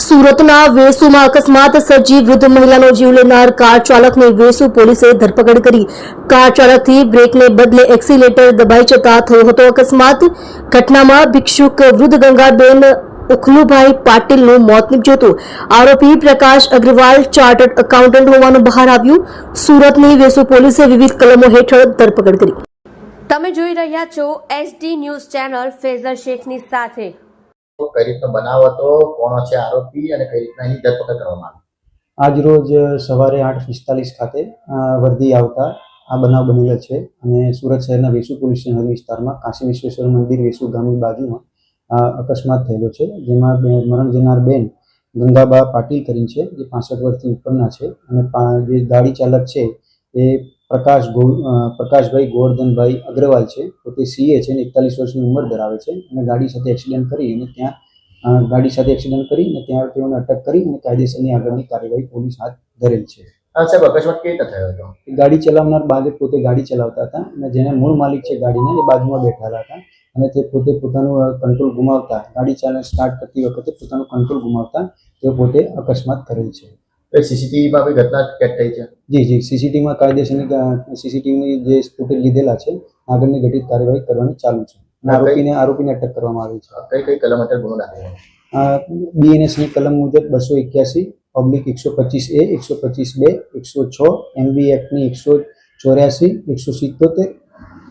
સુરતના વેસુમાં અકસ્માત સર્જી વૃદ્ધ મહિલાનો જીવ લેનાર કાર ચાલકની વેસુ પોલીસે ધરપકડ કરી. કાર ચાલકથી બ્રેકને બદલે એક્સિલેટર દબાઈ જતા થયો હતો અકસ્માત. ઘટનામાં ભિક્ષુક વૃદ્ધ ગંગાબેન ઉખલુભાઈ પાટીલનું મોત નીપજ્યું હતું. આરોપી પ્રકાશ અગ્રવાલ ચાર્ટર્ડ એકાઉન્ટન્ટ હોવાનું બહાર આવ્યું. સુરતની વેસુ પોલીસે વિવિધ કલમો હેઠળ ધરપકડ કરી. તમે જોઈ રહ્યા છો એસડી ન્યૂઝ ચેનલ ફેઝર શેખની સાથે. કઈ રીતનો બનાવ હતો, કોણ છે આરોપી અને કઈ રીતના એની ધરપકડ કરવામાં આવી? આજ રોજ સવારે આઠ પિસ્તાલીસ ખાતે વર્ધી આવતા આ બનાવ બનેલો છે અને સુરત શહેરના વેસુ પોલીસ સ્ટેશન વિસ્તારમાં કાશી વિશ્વેશ્વર મંદિર વેસુ ગામની બાજુમાં અકસ્માત થયેલો છે. જેમાં મરણ જનાર બેન ગંગાબા પાટીલ કરીને છે, જે પાસઠ વર્ષથી ઉપરના છે અને જે ગાડી ચાલક છે એ પ્રકાશ પ્રકાશભાઈ ગોવર્ધનભાઈ અગ્રવાલ છે. પોતે સીએ છે અને એકતાલીસ વર્ષની ઉંમર ધરાવે છે અને ગાડી સાથે એક્સિડન્ટ કરી અને ત્યાં ગાડી સાથે એક્સિડન્ટ કરી અને ત્યાં તેઓને અટક કરી અને કાયદેસરની આગળની કાર્યવાહી પોલીસ હાથ ધરેલ છે. સાહેબ અકસ્માત કેવી રીતે થયો હતો? ગાડી ચલાવનાર બાદ પોતે ગાડી ચલાવતા હતા અને જેને મૂળ માલિક છે ગાડીના એ બાજુમાં બેઠેલા હતા અને તે પોતે પોતાનું કંટ્રોલ ગુમાવતા. ગાડી ચાલન સ્ટાર્ટ કરતી વખતે પોતાનું કંટ્રોલ ગુમાવતા તે પોતે અકસ્માત કરેલ છે. સીસીટીવીમાં બી ઘટના કેદ થઈ છે. જી જી. સીસીટીવીમાં કાયદેસરની સીસીટીવીની જે ફૂટેજ લીધેલા છે આગળની ઘટિત કાર્યવાહી કરવાની ચાલુ છે. આરોપીને આરોપીને અટક કરવામાં આવી છે. કઈ કઈ કલમ હેઠળ ગુનો દાખલ બીએનએસની કલમ મુજબ બસો એક્યાસી પબ્લિક એકસો પચીસ એ એકસો પચીસ બે એકસો છ એમબી એક્ટની એકસો ચોર્યાસી એકસો સિત્તોતેર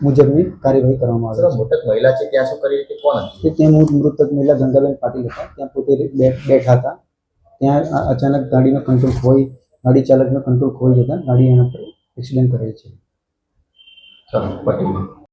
મુજબની કાર્યવાહી કરવામાં આવે મૃતક મહિલા છે ત્યાં શું કરી હતી? કોણ હતી? તે મૃતક મહિલા ગંગાબેન પાટીલ હતા. ત્યાં પોતે બે- બેઠા હતા. ત્યાં અચાનક ગાડીનો કંટ્રોલ ખોઈ, ગાડી ચાલકનો કંટ્રોલ ખોઈ જતા ગાડી એના પર એક્સિડન્ટ કરે છે ચાલો.